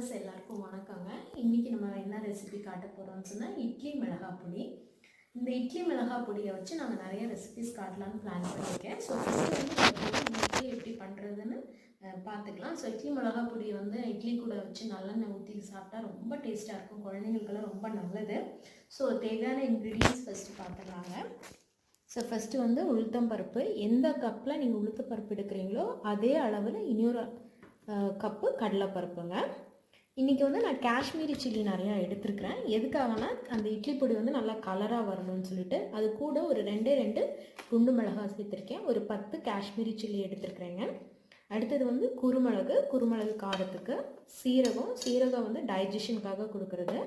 Viewers எல்லாருக்கும் வணக்கங்க. இன்றைக்கி நம்ம என்ன ரெசிபி காட்ட போகிறோம்னு சொன்னால் இட்லி மிளகாய் பொடி. இந்த இட்லி மிளகாய் பொடியை வச்சு நாங்கள் நிறைய ரெசிபிஸ் காட்டலான்னு பிளான் பண்ணியிருக்கேன் ஸோ ஃபஸ்ட்டு வந்து இட்லி எப்படி பண்ணுறதுன்னு பார்த்துக்கலாம். ஸோ இட்லி மிளகாய் பொடியை வந்து இட்லி கூட வச்சு நல்லெண்ணெய் ஊற்றி சாப்பிட்டா ரொம்ப டேஸ்ட்டாக இருக்கும். குழந்தைங்களுக்கெல்லாம் ரொம்ப நல்லது. ஸோ தேவையான இன்க்ரீடியன்ஸ் ஃபஸ்ட்டு பார்த்துக்கலாங்க. ஸோ ஃபஸ்ட்டு வந்து உளுத்தம்பருப்பு எந்த கப்பில் நீங்கள் உளுத்தப்பருப்பு எடுக்கிறீங்களோ அதே அளவில் இன்னொரு கப்பு கடலைப்பருப்புங்க. இன்றைக்கி வந்து நான் காஷ்மீரி சில்லி நிறையா எடுத்துருக்குறேன். எதுக்காகனா அந்த இட்லி பொடி வந்து நல்லா கலராக வரணும்னு சொல்லிட்டு அது கூட ஒரு ரெண்டே ரெண்டு குண்டு மிளகா சேர்த்துருக்கேன். ஒரு பத்து காஷ்மீரி சில்லி எடுத்துருக்குறேங்க. அடுத்தது வந்து குருமிளகு குருமிளகு காரத்துக்கு சீரகம் சீரகம் வந்து டைஜஷனுக்காக கொடுக்குறது.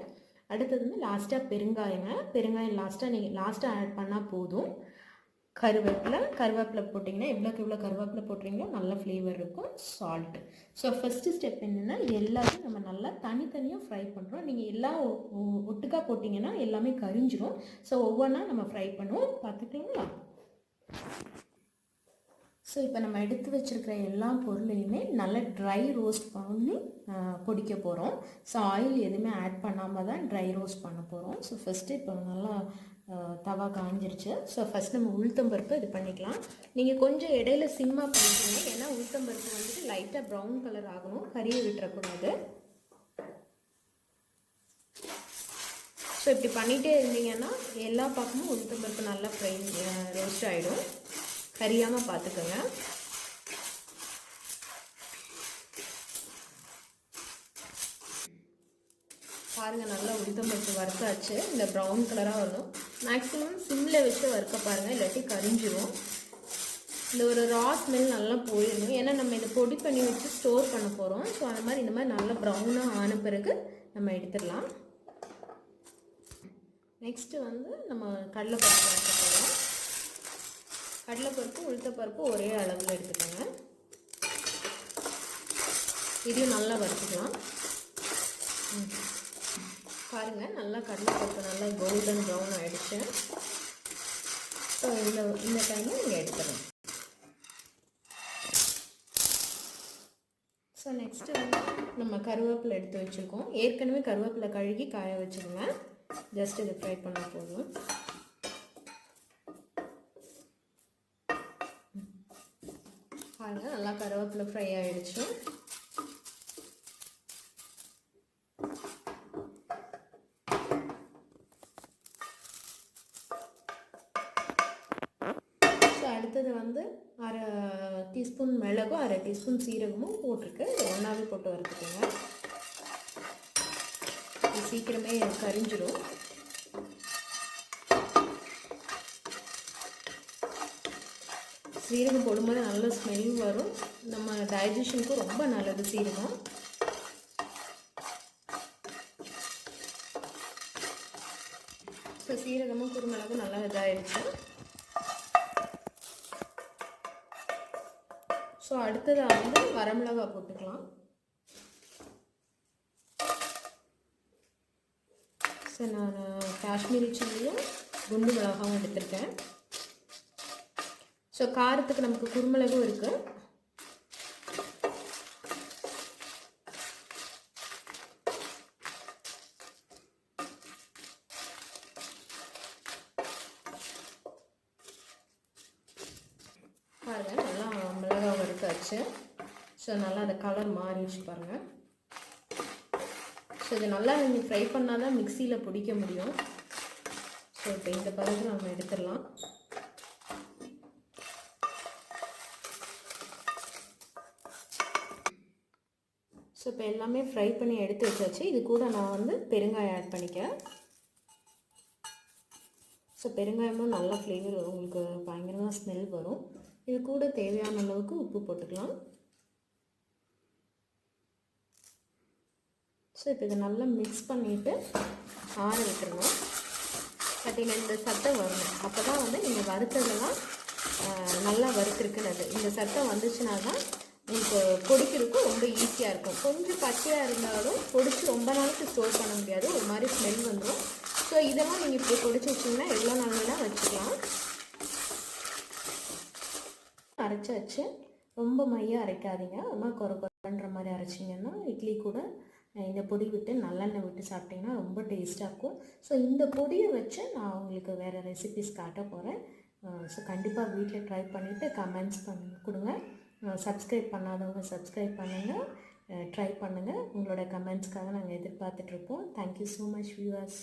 அடுத்தது வந்து லாஸ்ட்டாக பெருங்காயங்க. பெருங்காயம் லாஸ்ட்டாக நீங்கள் லாஸ்ட்டாக ஆட் பண்ணால் போதும். கருவேப்பிலை கருவேப்பிலை போட்டிங்கன்னா எவ்வளோக்கு எவ்வளோ கருவேப்பிலை போட்டுறீங்களோ நல்ல ஃப்ளேவர் இருக்கும் சால்ட் ஸோ ஃபஸ்ட்டு ஸ்டெப் என்னென்னா எல்லாத்தையும் நம்ம நல்லா தனித்தனியாக ஃப்ரை பண்ணுறோம் நீங்கள் எல்லாம் ஒ- ஒட்டுக்கா போட்டிங்கன்னா எல்லாமே கரிஞ்சிரும். ஸோ ஒவ்வொன்றா நம்ம ஃப்ரை பண்ணுவோம். பார்த்துக்கலாங்களா ஸோ இப்போ நம்ம எடுத்து வச்சுருக்கிற எல்லா பொருளையுமே நல்லா ட்ரை ரோஸ்ட் பண்ணி பொடிக்க போகிறோம் ஸோ ஆயில் எதுவுமே ஆட் பண்ணாமல் தான் ட்ரை ரோஸ்ட் பண்ண போகிறோம் ஸோ ஃபஸ்ட்டு இப்போ நல்லா தவா காஞ்சிருச்சு. ஸோ ஃபஸ்ட் நம்ம உளுத்தம்பருப்பு இது பண்ணிக்கலாம். நீங்கள் கொஞ்சம் இடையில சிம்மாக பண்ணிக்கோங்க. ஏன்னா உளுத்தம்பருப்பு வந்துட்டு லைட்டாக ப்ரௌன் கலர் ஆகணும். கறியை விட்டுறக்கூடாது. ஸோ இப்படி பண்ணிகிட்டே இருந்தீங்கன்னா எல்லா பக்கமும் உளுத்தம்பருப்பு நல்லா ஃப்ரை ரோஸ்ட் ஆகிடும் கறியாமல் பார்த்துக்கோங்க பாருங்கள் நல்லா உளுத்தம்பருப்பு வறுத்தாச்சு. இந்த ப்ரௌன் கலராக வரணும். மேக்ஸிமம் சிம்மில் வச்சு வறுக்க பாருங்கள் இல்லாட்டி கரிஞ்சிரும். இந்த ஒரு ரா ஸ்மெல் நல்லா போயிடணும் ஏன்னா நம்ம இதை பொடி பண்ணி வச்சு ஸ்டோர் பண்ண போகிறோம் ஸோ அந்த மாதிரி இந்த மாதிரி நல்லா ப்ரௌனாக ஆன பிறகு நம்ம எடுத்துடலாம். நெக்ஸ்ட்டு வந்து நம்ம கடலைப்பருப்பு வறுக்க போகிறோம் கடலைப்பருப்பு உளுத்தப்பருப்பு ஒரே அளவில் எடுத்துக்கோங்க. இதையும் நல்லா வறுத்துக்கலாம். ம். பாருங்கள் நல்லா கடலைப்பருப்பு நல்லா கோல்டன் ப்ரௌன் ஆகிடுச்சு ஸோ இந்த இந்த டைமில் நீங்கள் எடுத்துடணும் ஸோ நெக்ஸ்ட்டு வந்து நம்ம கருவேப்பிலை எடுத்து வச்சுருக்கோம். ஏற்கனவே கருவேப்பிலை கழுகி காய வச்சுருங்க. ஜஸ்ட் இதை ஃப்ரை பண்ணால் போதும். பாருங்கள் நல்லா கருவேப்பிலை ஃப்ரை ஆகிடுச்சு ஸோ அடுத்தது வந்து அரை டீஸ்பூன் மிளகும் அரை டீஸ்பூன் சீரகமும் போட்டிருக்கு. இது ஒன்றாவே போட்டு வறுத்துக்கோங்க. இது சீக்கிரமே கரிஞ்சிடும் சீரகம் போடும்போது நல்ல ஸ்மெல் வரும். நம்ம டைஜஷனுக்கும் ரொம்ப நல்லது சீரகம். இப்போ சீரகமும் குருமிளகும் நல்லா இதாகிடுச்சு ஸோ அடுத்ததாக வந்து வரமிளகா போட்டுக்கலாம். ஸோ நான் காஷ்மீரி சில்லியும் குண்டு மிளகாவும் எடுத்திருக்கேன். ஸோ காரத்துக்கு நமக்கு குருமிளகும் இருக்குது பாருங்கள் நல்லா ஸோ நல்லா அந்த கலர் மாறிடுச்சு பாருங்கள் ஸோ இது நல்லா நீங்கள் ஃப்ரை பண்ணால் தான் மிக்சியில் பிடிக்க முடியும். ஸோ இப்போ இந்த பதத்தில் நம்ம எடுத்துடலாம். ஸோ இப்போ எல்லாமே ஃப்ரை பண்ணி எடுத்து வச்சாச்சு. இது கூட நான் வந்து பெருங்காயம் ஆட் பண்ணிக்கிறேன். ஸோ பெருங்காயமும் நல்ல ஃப்ளேவர் உங்களுக்கு பயங்கரமாக ஸ்மெல் வரும். இது கூட தேவையான அளவுக்கு உப்பு போட்டுக்கலாம். ஸோ இப்போ இதை நல்லா மிக்ஸ் பண்ணிவிட்டு ஆற விட்டுருணும் பார்த்தீங்கன்னா இந்த சத்தம் வரணும். அப்போ தான் வந்து நீங்கள் வறுத்ததெல்லாம் நல்லா வறுத்துருக்குன்னு இந்த சத்தம் வந்துச்சுன்னா தான் உங்களுக்கு பொடிக்கிறதுக்கும் ரொம்ப ஈஸியாக இருக்கும். கொஞ்சம் பச்சையாக இருந்தாலும் பொடிச்சு ரொம்ப நாளைக்கு ஸ்டோர் பண்ண முடியாது. ஒரு மாதிரி ஸ்மெல் வந்துடும் ஸோ இதெல்லாம் நீங்கள் இப்போ பொடிச்சு வச்சிங்கன்னா எவ்வளோ நாள் வேணால் வச்சுக்கலாம். அரைச்சாச்சு ரொம்ப மையாக அரைக்காதீங்க. ரொம்ப குறை குறைன்ற மாதிரி அரைச்சிங்கன்னா இட்லி கூட இந்த பொடி விட்டு நல்லெண்ணெய் விட்டு சாப்பிட்டிங்கன்னா ரொம்ப டேஸ்ட்டாக இருக்கும். ஸோ இந்த பொடியை வச்சு நான் உங்களுக்கு வேறு ரெசிபிஸ் காட்ட போகிறேன் ஸோ கண்டிப்பாக வீட்டில் ட்ரை பண்ணிவிட்டு கமெண்ட்ஸ் பண்ண கொடுங்க. சப்ஸ்கிரைப் பண்ணாதவங்க சப்ஸ்கிரைப் பண்ணுங்கள் ட்ரை பண்ணுங்கள் உங்களோட கமெண்ட்ஸ்க்காக நாங்கள் எதிர்பார்த்துட்ருப்போம் thank you so much viewers